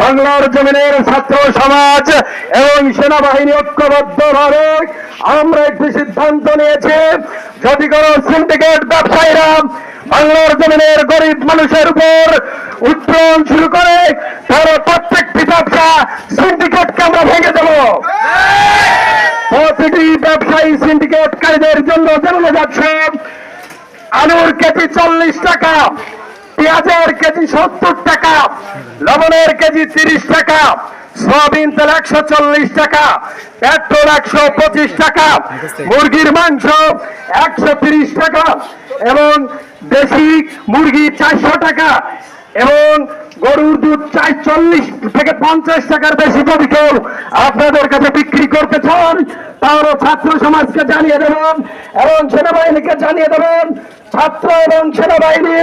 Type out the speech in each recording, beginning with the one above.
বাংলার জমিনের ছাত্র সমাজ এবং সেনাবাহিনী ঐক্যবদ্ধভাবে আমরা একটি সিদ্ধান্ত নিয়েছি, যদি কোনো সিন্ডিকেট ব্যবসায়ীরা বাংলার জমিনের গরিব মানুষের উপর উত্তরণ শুরু করে তার প্রত্যেকটি ব্যবসা সিন্ডিকেটকে আমরা ভেঙে দেব। প্রতিটি ব্যবসায়ী সিন্ডিকেটকারীদের জন্য জানানো যাচ্ছে আলুর কেজি চল্লিশ টাকা। পেঁয়াজের কেজি সত্তর টাকা, লবণের কেজি তিরিশ টাকা, সয়াবিন তেল একশো চল্লিশ টাকা, পেট্রোল একশো পঁচিশ টাকা, মুরগির মাংস একশো তিরিশ টাকা, এবং দেশি মুরগি চারশো টাকা, এবং গরুর দুধ চাই চল্লিশ থেকে পঞ্চাশ টাকার বেশি যদি কেউ আপনাদের কাছে বিক্রি করতে চান, তাহলে ছাত্র সমাজকে জানিয়ে দেবেন, এবং সেনাবাহিনীকে জানিয়ে দেবেন, ছাত্র এবং সেনাবাহিনী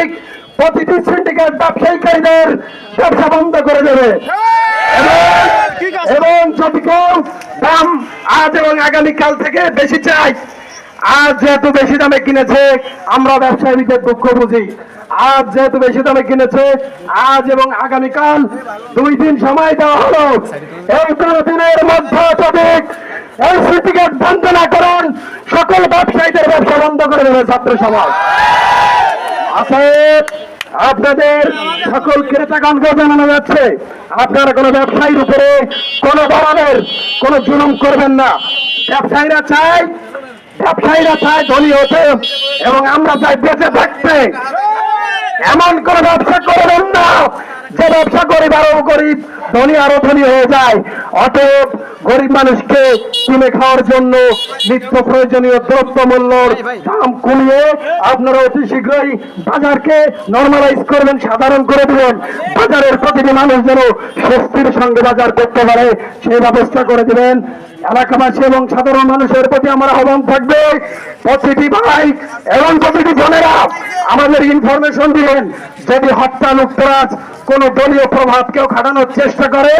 প্রতিটি সিন্ডিকেট ব্যবসায়ীকারীদের ব্যবসা বন্ধ করে দেবে। এবং- যদি কেউ দাম আজ এবং আগামীকাল থেকে বেশি চাই আজ যেহেতু বেশি দামে কিনেছে, আমরা ব্যবসায়ীদের দুঃখ বুঝি। আজ যেহেতু বেশি দামে কিনেছে, আজ এবং আগামীকাল দুই দিন সময় দেওয়া হলো। এই দুই দিনের মধ্যে যদি এই সিন্ডিকেট বন্ধ না করেন, সকল ব্যবসায়ীদের ব্যবসা বন্ধ করে দেবে ছাত্র সমাজ আপনাদের সকল ক্রেতাগণকে জানানো যাচ্ছে, আপনারা কোনো ব্যবসায়ীর উপরে কোনো ধরনের কোনো জুলুম করবেন না। ব্যবসায়ীরা চায় ব্যবসায়ীরা চায় ধনী হতে এবং আমরা চাই বেঁচে থাকতে। এমন কোন ব্যবসা করবেন না, যে ব্যবসা গরিব আরও গরিব ধনী আরও ধনী হয়ে যায়। অতএব গরিব মানুষকে কিনে খাওয়ার জন্য নিত্য প্রয়োজনীয় দ্রব্য মূল্যর দাম কমিয়ে আপনারা অতি শীঘ্রই বাজারকে নর্মালাইজ করবেন সাধারণ করে দিবেন। বাজারের প্রতিটি মানুষ যেন স্বস্তির সঙ্গে বাজার করতে পারে সেই ব্যবস্থা করে দিবেন। এলাকাবাসী এবং সাধারণ মানুষের প্রতি আমার আহ্বান থাকবে। প্রতিটি ভাই এবং প্রতিটি বোনেরা আমাদের ইনফরমেশন দিবেন। যদি হত্যা লুপ্তরাজ কোন দলীয় প্রভাব কেউ খাটানোর চেষ্টা করে,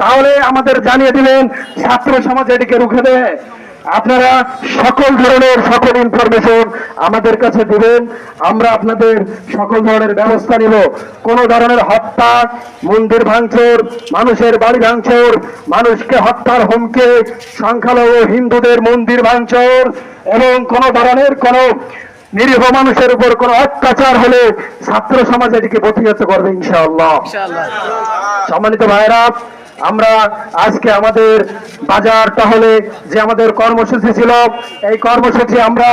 তাহলে আমাদের জানিয়ে দিবেন ছাত্র সমাজ এটিকে রুখে দেয় আপনারা সকল ধরনের সকল ইনফরমেশন আমাদের কাছে দিবেন। আমরা আপনাদের সকল ধরনের ব্যবস্থা নিব। কোন ধরনের হত্যা, মন্দির ভাঙচুর, মানুষের বাড়ি ভাঙচুর, মানুষকে হত্যার হুমকি, সংখ্যালঘু হিন্দুদের মন্দির ভাঙচুর, এবং কোন ধরনের কোন নিরীহ মানুষের উপর কোন অত্যাচার হলে ছাত্র সমাজ এটিকে প্রতিহত করবে ইনশাআল্লাহ। সম্মানিত ভাইরা আমরা আজকে আমাদের বাজার তাহলে যে আমাদের কর্মসূচি ছিল এই কর্মসূচি আমরা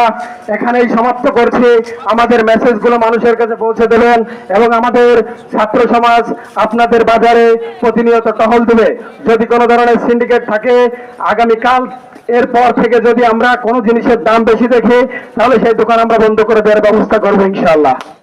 এখানেই সমাপ্ত করছি। আমাদের মেসেজগুলো মানুষের কাছে পৌঁছে দেবেন এবং আমাদের ছাত্র সমাজ আপনাদের বাজারে প্রতিনিয়ত টহল দেবে। যদি কোনো ধরনের সিন্ডিকেট থাকে আগামীকাল এরপর থেকে যদি আমরা কোনো জিনিসের দাম বেশি দেখি, তাহলে সেই দোকান আমরা বন্ধ করে দেওয়ার ব্যবস্থা করব ইনশাআল্লাহ।